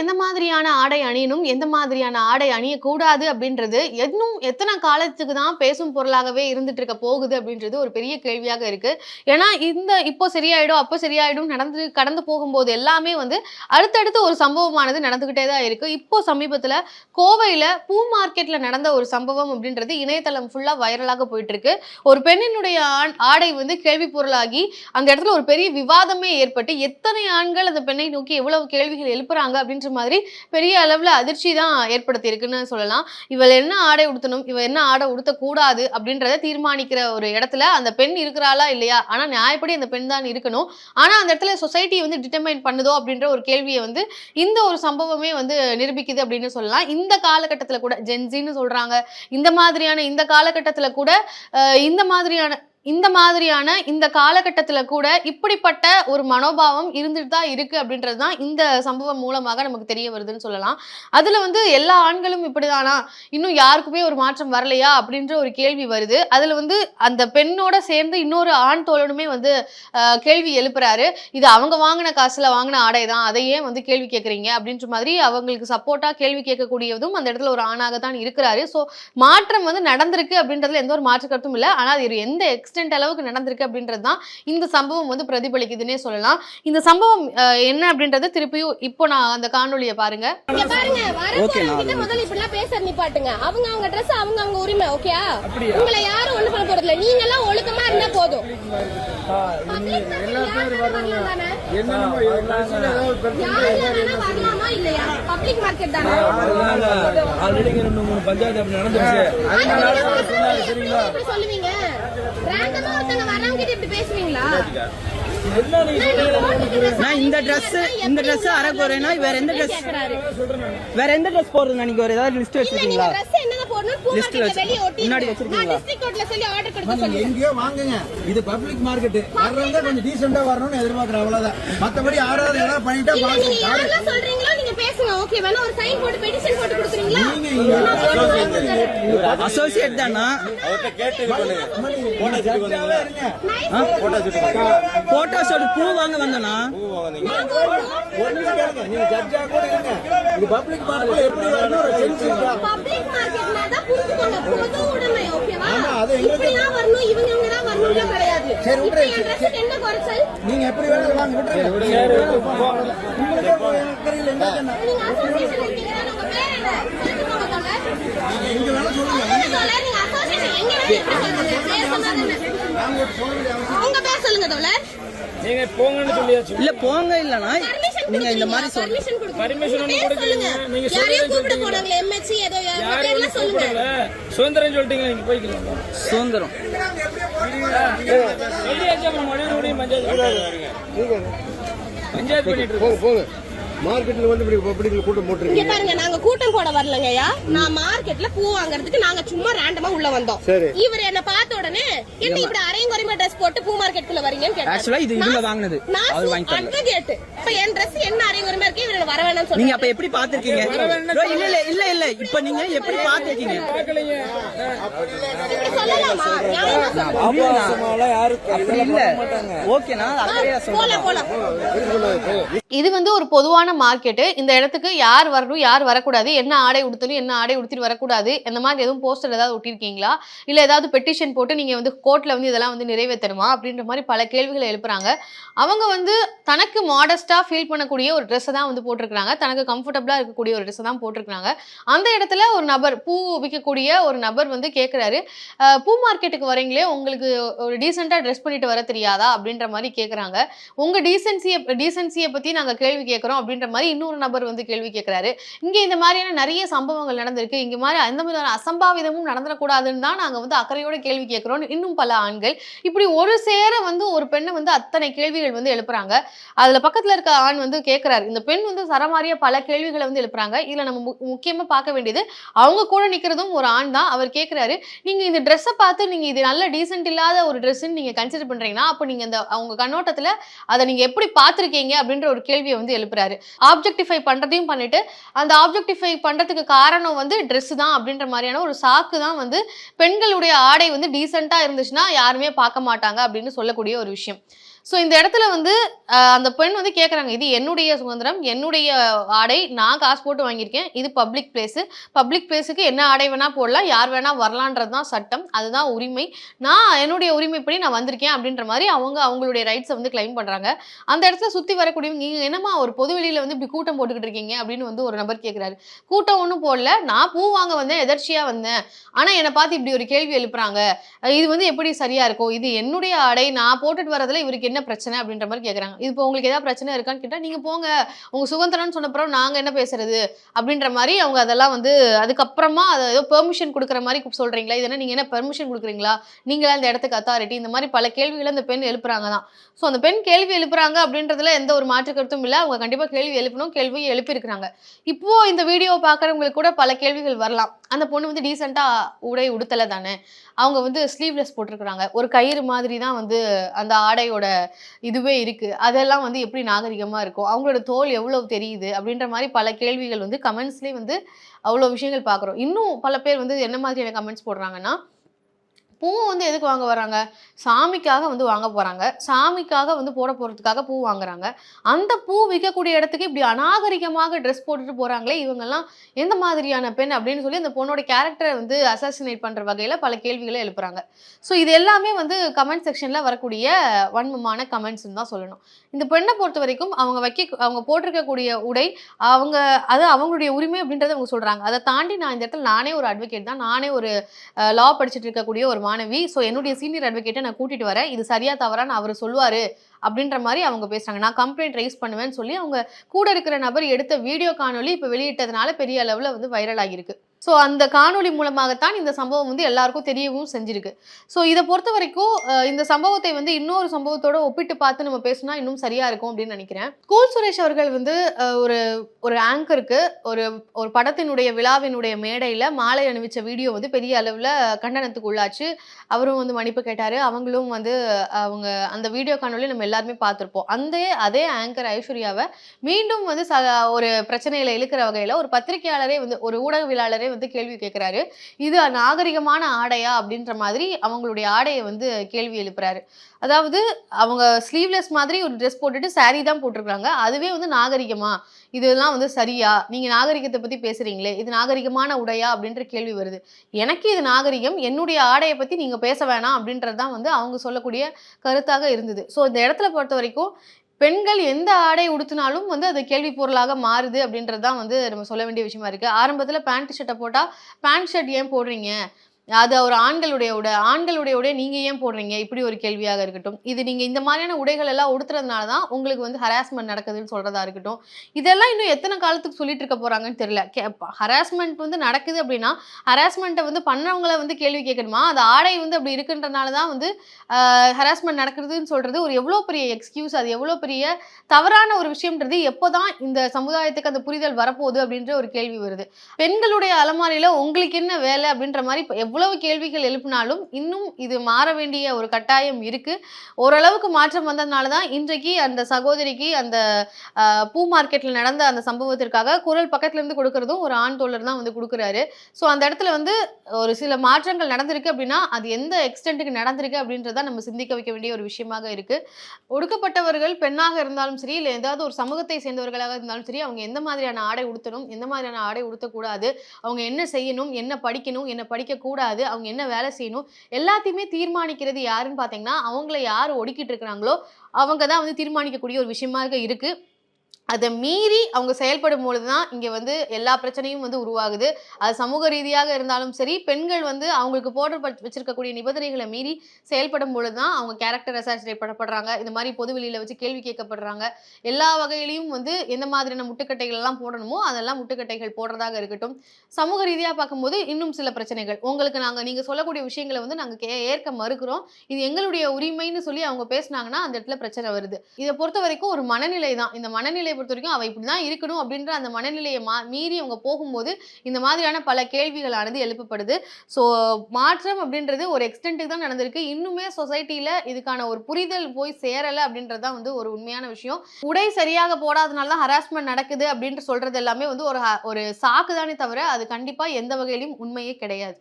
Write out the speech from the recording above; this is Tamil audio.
எந்த மாதிரியான ஆடை அணியணும் எந்த மாதிரியான ஆடை அணியக்கூடாது அப்படின்றது இன்னும் எத்தனை காலத்துக்கு தான் பேசும் பொருளாகவே இருந்துட்டு இருக்க போகுது அப்படின்றது ஒரு பெரிய கேள்வியாக இருக்கு. ஏன்னா இந்த இப்போ சரியாயிடும் அப்போ சரியாயிடும் நடந்து கடந்து போகும்போது எல்லாமே வந்து அடுத்தடுத்து ஒரு சம்பவமானது நடந்துகிட்டே தான் இருக்கு. இப்போ சமீபத்தில் கோவையில் பூ மார்க்கெட்ல நடந்த ஒரு சம்பவம் அப்படின்றது இணையதளம் ஃபுல்லா வைரலாக போயிட்டு இருக்கு. ஒரு பெண்ணினுடைய ஆடை வந்து கேள்வி பொருளாகி அந்த இடத்துல ஒரு பெரிய விவாதமே ஏற்பட்டு எத்தனை ஆண்கள் அந்த பெண்ணை நோக்கி எவ்வளவு கேள்விகள் எழுப்புறாங்க அப்படின்ற மாதிரி பெரிய அளவில் அதிர்ச்சி தான் ஏற்படுத்தி இருக்குன்னு சொல்லலாம். இவள் என்ன ஆடை உடுத்தணும் இவள் என்ன ஆடை உடுத்தக்கூடாது அப்படின்றத தீர்மானிக்கிற ஒரு இடத்துல அந்த பெண் இருக்கிறாளா இல்லையா? ஆனால் நியாயப்படி அந்த பெண் தான் இருக்கணும். ஆனால் அந்த இடத்துல சொசைட்டி வந்து டிட்டர்மைன் பண்ணுதோ அப்படின்ற ஒரு கேள்வியை வந்து இந்த ஒரு சம்பவமே வந்து நிரூபிக்குது அப்படின்னு சொல்லலாம். இந்த காலகட்டத்தில் கூட ஜென்சின்னு சொல்கிறாங்க இந்த மாதிரியான இந்த காலகட்டத்தில் கூட இந்த மாதிரியான இந்த மாதிரியான இந்த காலகட்டத்தில் கூட இப்படிப்பட்ட ஒரு மனோபாவம் இருந்துட்டு தான் இருக்கு அப்படின்றது தான் இந்த சம்பவம் மூலமாக நமக்கு தெரிய வருதுன்னு சொல்லலாம். அதில் வந்து எல்லா ஆண்களும் இப்படிதானா? இன்னும் யாருக்குமே ஒரு மாற்றம் வரலையா? அப்படின்ற ஒரு கேள்வி வருது. அதில் வந்து அந்த பெண்ணோட சேர்ந்து இன்னொரு ஆண் தோழனுமே வந்து கேள்வி எழுப்புறாரு. இது அவங்க வாங்கின காசில் வாங்கின ஆடை தான். அதையே வந்து கேள்வி கேட்குறீங்க அப்படின்ற மாதிரி அவங்களுக்கு சப்போர்ட்டாக கேள்வி கேட்கக்கூடியதும் அந்த இடத்துல ஒரு ஆணாக தான் இருக்கிறாரு. ஸோ மாற்றம் வந்து நடந்திருக்கு அப்படின்றதுல எந்த ஒரு மாற்று கருத்தும் இல்லை. ஆனால் அது ஒரு எந்த எக்ஸ்டென்ட் அளவுக்கு நடந்திருக்கு அப்படின்றது தான் இந்த சம்பவம் வந்து பிரதிபலிக்குதுன்னே சொல்லலாம் இந்த சம்பவம் என்ன அப்படின்றது திருப்பியும் இப்போ நான் அந்த காணொளியை பாருங்க இங்க பாருங்க வரப்போறவங்க கிட்ட முதல்ல இப்படி எல்லாம் பேச நிப்பாட்டுங்க அவங்க அவங்க Dress அவங்க அவங்க உரிமை ஓகேயா உங்களை யாரும் ஒண்ணு பண்ண போறது இல்ல நீங்க எல்லாம் ஒழுக்கமா இருந்தா போதும் வரலாம் தானே? யார் வேணா வரலாமா இல்லையா பப்ளிக் மார்க்கெட் தானே ஆல்ரெடி ரெண்டு மூணு பஞ்சாயத்து அப்படி நடந்துருச்சு சொல்லுவீங்க ரேண்டமா ஒருத்தங்க வரவங்க கிட்ட இப்படி பேசுவீங்களா? நான் இந்த Dress இந்த Dress அரை குறைனா வேற எந்த கேக்குறாரு வேற எந்த Dress போடுறது நீங்க ஒரு ஏதாவது லிஸ்ட் வச்சிருக்கீங்களா? போடணும் வெளிய ஒட்டி முன்னாடி நான் வச்சிருக்கீங்களா? டிஸ்ட்ரிக்ட் கோர்ட்ல சொல்லி ஆர்டர் கொடுக்க நீங்க சொல்லுங்க எங்கேயோ வாங்குங்க. இது பப்ளிக் மார்க்கெட் வர்றவங்க கொஞ்சம் டீசெண்டா வரணும்னு எதிர்பார்க்கறேன் அவ்வளவுதான். மத்தபடி யாராவது ஏதாவது பண்ணிட்டா பாருங்க. யாரெல்லாம் சொல்றீங்களோ பேசுங்க ஓகே வேணா ஒரு சைன் போட்டு பெட்டிஷன் போட்டு கொடுக்குறீங்களா? அசோசியேட் தானா? ஜட்ஜாவே இருங்க போட்டோ ஷூட் பூ வாங்க வந்தனா? ஒண்ணு கேளுங்க. நீங்க பப்ளிக் மார்க்கெட் எப்படி வரணும்? ஒரு சென்ஸ் இருக்கா? பப்ளிக் மார்க்கெட்னா தான் புரிஞ்சுக்கோங்க. பொது உடைமை அது எங்களுக்கு- இப்படி தான் வரணும் இவங்க இவங்க தான் வரணும்லாம் கிடையாது. சரி, இப்போ விட்டுரு. என் ட்ரெஸ்ஸுக்கு என்ன குறைச்சல்? நீங்க எப்படி வேணாலும் வாங்க விட்டுருங்க. உங்களுக்கே எனக்கு தெரியல என்ன என்ன நீங்க அசோசியேஷன் உங்க பேர் என்ன? வேணா சொல்லுங்க. நீங்க எங்க வேணா சொல்லுங்க. உங்க பேர் சொல்லுங்க தோழர். நீங்க போங்கன்னு சொல்லியாச்சு. இல்ல போங்க இல்லனா நீங்க இந்த மாதிரி சொல்லுங்க பர்மிஷன் சொல்லுங்க. கொடுக்கலைங்க. நீங்க யாரையும் சொல்லுங்க கூப்பிட சொல்லிட்டீங்க. போனாங்களே எம்எச்சி ஏதோ யார் யாரும் பேர்லாம் ஒண்ணும் சொல்லுங்க சுதந்திரம் சொல்லிட்டீங்களா? நீங்க போய்க்கலாம்? சுதந்திரம். சொல்லியாச்சு அப்புறம் மறுபடியும் பஞ்சாயத்து. பஞ்சாயத்து பண்ணிட்டு போங்க போங்க. மார்க்கெட்ல வந்து இப்படி இப்படி கூட்டம் இங்க போட்டுருக்கீங்க பாருங்க நாங்க கூட்டம் போட வரலங்கய்யா. நான் மார்க்கெட்ல பூ வாங்குறதுக்கு நாங்க சும்மா ரேண்டமா உள்ள வந்தோம். சரி. இவர் என்ன பார்த்த உடனே என்ன இப்படி அரையும் குறைமா ட்ரெஸ் போட்டு பூ மார்க்கெட்டுக்குள்ள வரீங்கன்னு கேட்டாரு. ஆக்சுவலா இது இவங்க வாங்குனது. நான் அவர் வாங்கி தரல அட்வொகேட் இப்ப என் Dress என்ன அரையும் குறைமா இருக்கு இவர் வர வேணாம்னு நீங்க சொல்றாரு அப்ப எப்படி பாத்திருக்கீங்க இல்ல இல்ல இல்ல இல்ல. இப்ப நீங்க எப்படி பாத்திருக்கீங்க சொல்லலாமா சொல்லுங்க. அப்படி இல்ல ஓகேனா அக்கறையா போலாம் சொல்றேன். போலாம். இது வந்து ஒரு பொதுவான மார்க்கெட்டு இந்த இடத்துக்கு யார் வரணும் யார் வரக்கூடாது என்ன ஆடை உடுத்தணும் என்ன ஆடை உடுத்திட்டு வரக்கூடாது இந்த மாதிரி எதுவும் போஸ்டர் ஏதாவது ஒட்டியிருக்கீங்களா? இல்லை ஏதாவது பெட்டிஷன் போட்டு நீங்கள் வந்து கோர்ட்டில் வந்து இதெல்லாம் வந்து நிறைவேற்றணுமா? அப்படின்ற மாதிரி பல கேள்விகளை எழுப்புறாங்க. அவங்க வந்து தனக்கு மாடஸ்ட்டாக ஃபீல் பண்ணக்கூடிய ஒரு ட்ரெஸ்ஸை தான் வந்து போட்டிருக்கிறாங்க. தனக்கு கம்ஃபர்டபுளாக இருக்கக்கூடிய ஒரு ட்ரெஸ்ஸை தான் போட்டிருக்கிறாங்க. அந்த இடத்துல ஒரு நபர் பூ விற்கக்கூடிய ஒரு நபர் வந்து கேட்குறாரு பூ மார்க்கெட்டுக்கு வரீங்களே உங்களுக்கு ஒரு டீசெண்டாக ட்ரெஸ் பண்ணிட்டு வர தெரியாதா? அப்படின்ற மாதிரி கேட்குறாங்க உங்கள் டீசென்சியை டீசென்சியை பற்றி நாங்கள் கேள்வி கேட்குறோம் அப்படின்ற மாதிரி இன்னொரு நபர் வந்து கேள்வி கேட்குறாரு இங்கே இந்த மாதிரியான நிறைய சம்பவங்கள் நடந்திருக்கு. இங்கே மாதிரி அந்த மாதிரியான அசம்பாவிதமும் நடந்துடக்கூடாதுன்னு தான் நாங்கள் வந்து அக்கறையோட கேள்வி கேட்குறோம் இன்னும் பல ஆண்கள். இப்படி ஒரு சேர வந்து ஒரு பெண்ணை வந்து அத்தனை கேள்விகள் வந்து எழுப்புறாங்க. அதில் பக்கத்தில் இருக்க ஆண் வந்து கேட்குறாரு இந்த பெண் வந்து சரமாரிய பல கேள்விகளை வந்து எழுப்புறாங்க. இதில் நம்ம மு முக்கியமாக பார்க்க வேண்டியது அவங்க கூட நிற்கிறதும் ஒரு ஆண் தான். அவர் கேட்குறாரு நீங்கள் இந்த ட்ரெஸ்ஸை பார்த்து நீங்கள் இது நல்ல டீசென்ட் இல்லாத ஒரு ட்ரெஸ்ஸுன்னு நீங்கள் கன்சிடர் பண்ணுறீங்கன்னா அப்போ நீங்கள் இந்த அவங்க கண்ணோட்டத்தில் அதை நீங்கள் எப்படி பார்த்துருக்கீங்க? அப்படின்ற ஒரு கேள்வியை வந்து எழுப்புறாரு. ஆப்ஜெக்டிஃபை பண்ணுறதையும் பண்ணிட்டு அந்த ஆப்ஜெக்டிஃபை பண்ணுறதுக்கு காரணம் வந்து ட்ரெஸ் தான் அப்படின்ற மாதிரியான ஒரு சாக்கு தான் வந்து பெண்களுடைய ஆடை வந்து டீசெண்டாக இருந்துச்சுன்னா யாருமே பார்க்க மாட்டாங்க அப்படின்னு சொல்லக்கூடிய ஒரு விஷயம். ஸோ இந்த இடத்துல வந்து அந்த பெண் வந்து கேட்குறாங்க இது என்னுடைய சுதந்திரம் என்னுடைய ஆடை நான் காசு போட்டு வாங்கியிருக்கேன். இது பப்ளிக் பிளேஸு பப்ளிக் பிளேஸுக்கு என்ன ஆடை வேணால் போடலாம் யார் வேணால் வரலான்றது தான் சட்டம். அதுதான் உரிமை. நான் என்னுடைய உரிமைப்படி நான் வந்திருக்கேன் அப்படின்ற மாதிரி அவங்க அவங்களுடைய ரைட்ஸை வந்து கிளைம் பண்ணுறாங்க அந்த இடத்துல சுற்றி வரக்கூடியவங்க நீங்கள் என்னமா ஒரு பொது வெளியில் வந்து இப்படி கூட்டம் போட்டுக்கிட்டு இருக்கீங்க? அப்படின்னு வந்து ஒரு நபர் கேட்குறாரு கூட்டம் ஒன்றும் போடல. நான் பூ வாங்க வந்தேன் எதர்ச்சியாக வந்தேன். ஆனால் என்னை பார்த்து இப்படி ஒரு கேள்வி எழுப்புறாங்க. இது வந்து எப்படி சரியாக இருக்கும்? இது என்னுடைய ஆடை. நான் போட்டுட்டு வரதில் இவருக்கு என்ன பிரச்சனை அப்படின்ற மாதிரி கேட்குறாங்க இது இப்போ உங்களுக்கு ஏதாவது பிரச்சனை இருக்கான்னு கேட்டால் நீங்கள் போங்க. உங்கள் சுதந்திரம்னு சொன்னப்போ நாங்கள் என்ன பேசுறது? அப்படின்ற மாதிரி அவங்க அதெல்லாம் வந்து அதுக்கப்புறமா அதை ஏதோ பெர்மிஷன் கொடுக்குற மாதிரி சொல்கிறீங்களா இதனால் நீங்கள் என்ன பெர்மிஷன் கொடுக்குறீங்களா? நீங்களா இந்த இடத்துக்கு அத்தாரிட்டி இந்த மாதிரி பல கேள்விகளை அந்த பெண் எழுப்புறாங்க தான் ஸோ அந்த பெண் கேள்வி எழுப்புறாங்க அப்படின்றதுல எந்த ஒரு மாற்று கருத்தும் இல்லை. அவங்க கண்டிப்பாக கேள்வி எழுப்பணும் கேள்வி எழுப்பியிருக்கிறாங்க. இப்போ இந்த வீடியோவை பார்க்குறவங்களுக்கு கூட பல கேள்விகள் வரலாம். அந்த பொண்ணு வந்து டீசெண்டாக உடை உடுத்தலை தானே. அவங்க வந்து ஸ்லீவ்லெஸ் போட்டிருக்கிறாங்க. ஒரு கயிறு மாதிரி தான் வந்து அந்த ஆடையோட இதுவே இருக்கு. அதெல்லாம் வந்து எப்படி நாகரிகமா இருக்கும் அவங்களோட தோல் எவ்வளவு தெரியுது அப்படின்ற மாதிரி பல கேள்விகள் வந்து கமெண்ட்ஸ்லேயே வந்து அவ்வளோ விஷயங்கள் பார்க்குறோம். இன்னும் பல பேர் வந்து என்ன மாதிரியான கமெண்ட்ஸ் போடுறாங்கன்னா பூ வந்து எதுக்கு வாங்க வராங்க சாமிக்காக வந்து வாங்க போகிறாங்க சாமிக்காக வந்து போட போகிறதுக்காக பூ வாங்குறாங்க. அந்த பூ விற்கக்கூடிய இடத்துக்கு இப்படி அநாகரிகமாக ட்ரெஸ் போட்டுட்டு போகிறாங்களே இவங்கெல்லாம் எந்த மாதிரியான பெண் அப்படின்னு சொல்லி அந்த பொண்ணோட கேரக்டரை வந்து அசாசினேட் பண்ணுற வகையில் பல கேள்விகளை எழுப்புறாங்க. ஸோ இது எல்லாமே வந்து கமெண்ட் செக்ஷனில் வரக்கூடிய வன்மமான கமெண்ட்ஸ்னு தான் சொல்லணும். இந்த பெண்ணை பொறுத்த வரைக்கும் அவங்க வைக்க அவங்க போட்டிருக்கக்கூடிய உடை அவங்க அது அவங்களுடைய உரிமை அப்படின்றத அவங்க சொல்கிறாங்க அதை தாண்டி நான் இந்த இடத்துல நானே ஒரு அட்வொகேட் தான். நானே ஒரு லா படிச்சுட்டு இருக்கக்கூடிய ஒரு மாணவி. ஸோ என்னுடைய சீனியர் அட்வொகேட்டை நான் கூட்டிட்டு வரேன். இது சரியா தவறான்னு அவர் சொல்லுவார் அப்படின்ற மாதிரி அவங்க பேசுறாங்க. நான் கம்ப்ளைண்ட் ரைஸ் பண்ணுவேன்னு சொல்லி அவங்க கூட இருக்கிற நபர் எடுத்த வீடியோ காணொலி இப்போ வெளியிட்டதுனால பெரிய அளவில் வந்து வைரல் ஆகியிருக்கு. ஸோ அந்த காணொலி மூலமாகத்தான் இந்த சம்பவம் வந்து எல்லாருக்கும் தெரியவும் செஞ்சிருக்கு. ஸோ இதை பொறுத்த வரைக்கும் இந்த சம்பவத்தை வந்து இன்னொரு சம்பவத்தோட ஒப்பிட்டு பார்த்து நம்ம பேசினா இன்னும் சரியா இருக்கும் அப்படின்னு நினைக்கிறேன். கூல் சுரேஷ் அவர்கள் வந்து ஒரு ஒரு ஆங்கருக்கு ஒரு ஒரு படத்தினுடைய விழாவினுடைய மேடையில் மாலை அணிவிச்ச வீடியோ வந்து பெரிய அளவில் கண்டனத்துக்கு உள்ளாச்சு. அவரும் வந்து மன்னிப்பு கேட்டார். அவங்களும் வந்து அவங்க அந்த வீடியோ காணொலி நம்ம எல்லாருமே பார்த்துருப்போம். அந்த அதே ஆங்கர் ஐஸ்வர்யாவை மீண்டும் வந்து ச ஒரு பிரச்சனையில் இழுக்கிற வகையில் ஒரு பத்திரிகையாளரே வந்து ஒரு ஊடகவியலாளரே வந்து கேள்வி கேட்குறாரு இது நாகரிகமான ஆடையா? அப்படின்ற மாதிரி அவங்களுடைய ஆடையை வந்து கேள்வி எழுப்புறாரு. அதாவது அவங்க ஸ்லீவ்லெஸ் மாதிரி ஒரு ட்ரெஸ் போட்டுட்டு saree தான் போட்டிருக்காங்க. அதுவே வந்து நாகரிகமா? இதெல்லாம் வந்து சரியா? நீங்கள் நாகரிகத்தை பற்றி பேசுகிறீங்களே இது நாகரிகமான உடையா? அப்படின்ற கேள்வி வருது. எனக்கு இது நாகரிகம் என்னுடைய ஆடையை பற்றி நீங்கள் பேச வேணாம் அப்படின்றது தான் வந்து அவங்க சொல்லக்கூடிய கருத்தாக இருந்தது. ஸோ இந்த இடத்துல பொறுத்த வரைக்கும் பெண்கள் எந்த ஆடை உடுத்தினாலும் வந்து அது கேள்வி பொருளாக மாறுது அப்படின்றது தான் வந்து நம்ம சொல்ல வேண்டிய விஷயமா இருக்குது ஆரம்பத்தில் பேண்ட் ஷர்ட்டை போட்டால் பேண்ட் ஷர்ட் ஏன் போடுறீங்க? அது ஒரு ஆண்களுடைய உடை ஆண்களுடைய உடை நீங்க ஏன் போடுறீங்க? இப்படி ஒரு கேள்வியாக இருக்கட்டும். இது நீங்க இந்த மாதிரியான உடைகள் எல்லாம் உடுத்துறதுனால தான் உங்களுக்கு வந்து ஹராஸ்மெண்ட் நடக்குதுன்னு சொல்றதா இருக்கட்டும். இதெல்லாம் இன்னும் எத்தனை காலத்துக்கு சொல்லிட்டு இருக்க போறாங்கன்னு தெரியல. ஹராஸ்மெண்ட் வந்து நடக்குது அப்படின்னா ஹராஸ்மெண்ட்டை வந்து பண்ணவங்கள வந்து கேள்வி கேட்கணுமா? அது ஆடை வந்து அப்படி இருக்குன்றனால தான் வந்து ஹராஸ்மெண்ட் நடக்குதுன்னு சொல்றது ஒரு எவ்வளோ பெரிய எக்ஸ்கியூஸ் அது எவ்வளோ பெரிய தவறான ஒரு விஷயம்ன்றது எப்போதான் இந்த சமுதாயத்துக்கு அந்த புரிதல் வரப்போகுது அப்படின்ற ஒரு கேள்வி வருது. பெண்களுடைய அலமாரியில உங்களுக்கு என்ன வேலை அப்படின்ற மாதிரி எவ்வளோ எவ்வளவு கேள்விகள் எழுப்பினாலும் இன்னும் இது மாற வேண்டிய ஒரு கட்டாயம் இருக்கு. ஓரளவுக்கு மாற்றம் வந்ததுனால தான் இன்றைக்கு அந்த சகோதரிக்கு அந்த பூ மார்க்கெட்ல நடந்த அந்த சம்பவத்திற்காக குரல் பக்கத்துலேருந்து கொடுக்கறதும் ஒரு ஆண் தோழர் தான் வந்து கொடுக்குறாரு. ஸோ அந்த இடத்துல வந்து ஒரு சில மாற்றங்கள் நடந்திருக்கு அப்படின்னா அது எந்த எக்ஸ்டென்ட்டுக்கு நடந்திருக்கு அப்படின்றத நம்ம சிந்திக்க வைக்க வேண்டிய ஒரு விஷயமாக இருக்கு. ஒடுக்கப்பட்டவர்கள் பெண்ணாக இருந்தாலும் சரி இல்லை ஏதாவது ஒரு சமூகத்தை சேர்ந்தவர்களாக இருந்தாலும் சரி அவங்க எந்த மாதிரியான ஆடை உடுத்தணும் எந்த மாதிரியான ஆடை உடுத்தக்கூடாது அவங்க என்ன செய்யணும் என்ன படிக்கணும் என்ன படிக்கக்கூடாது அவங்க என்ன வேலை செய்யணும்? எல்லாத்தையுமே தீர்மானிக்கிறது யாருன்னு பார்த்தீங்கன்னா அவங்கள யார் ஒடுக்கிட்டு இருக்கிறாங்களோ அவங்க தான் வந்து தீர்மானிக்கக்கூடிய ஒரு விஷயமாக இருக்கு. அதை மீறி அவங்க செயல்படும் பொழுது தான் இங்கே வந்து எல்லா பிரச்சனையும் வந்து உருவாகுது. அது சமூக ரீதியாக இருந்தாலும் சரி பெண்கள் வந்து அவங்களுக்கு போட வச்சிருக்கக்கூடிய நிபந்தனைகளை மீறி செயல்படும் பொழுது தான் அவங்க கேரக்டர் அசாசினேட் பண்ணப்படுறாங்க. இந்த மாதிரி பொது வெளியில் வச்சு கேள்வி கேட்கப்படுறாங்க. எல்லா வகையிலையும் வந்து எந்த மாதிரியான முட்டுக்கட்டைகள் எல்லாம் போடணுமோ அதெல்லாம் முட்டுக்கட்டைகள் போடுறதாக இருக்கட்டும். சமூக ரீதியாக பார்க்கும்போது இன்னும் சில பிரச்சனைகள். உங்களுக்கு நாங்கள் நீங்கள் சொல்லக்கூடிய விஷயங்களை வந்து நாங்கள் கே ஏற்க மறுக்கிறோம். இது எங்களுடைய உரிமைன்னு சொல்லி அவங்க பேசுனாங்கன்னா அந்த இடத்துல பிரச்சனை வருது. இதை பொறுத்த வரைக்கும் ஒரு மனநிலை தான் இந்த மனநிலை பொறுத்த வரைக்கும் அவள் இப்படி தான் இருக்கணும் அப்படின்ற அந்த மனநிலையை மா மீறி அவங்க போகும்போது இந்த மாதிரியான பல கேள்விகளானது எழுப்பப்படுது. ஸோ மாற்றம் அப்படின்றது ஒரு எக்ஸ்டென்ட்டுக்கு தான் நடந்திருக்கு. இன்னுமே சொசைட்டியில் இதுக்கான ஒரு புரிதல் போய் சேரலை அப்படின்றது தான் வந்து ஒரு உண்மையான விஷயம். உடை சரியாக போடாதனால தான் ஹராஸ்மெண்ட் நடக்குது அப்படின்ட்டு சொல்கிறது எல்லாமே வந்து ஒரு ஒரு சாக்கு தானே தவிர அது கண்டிப்பாக எந்த வகையிலும் உண்மையே கிடையாது.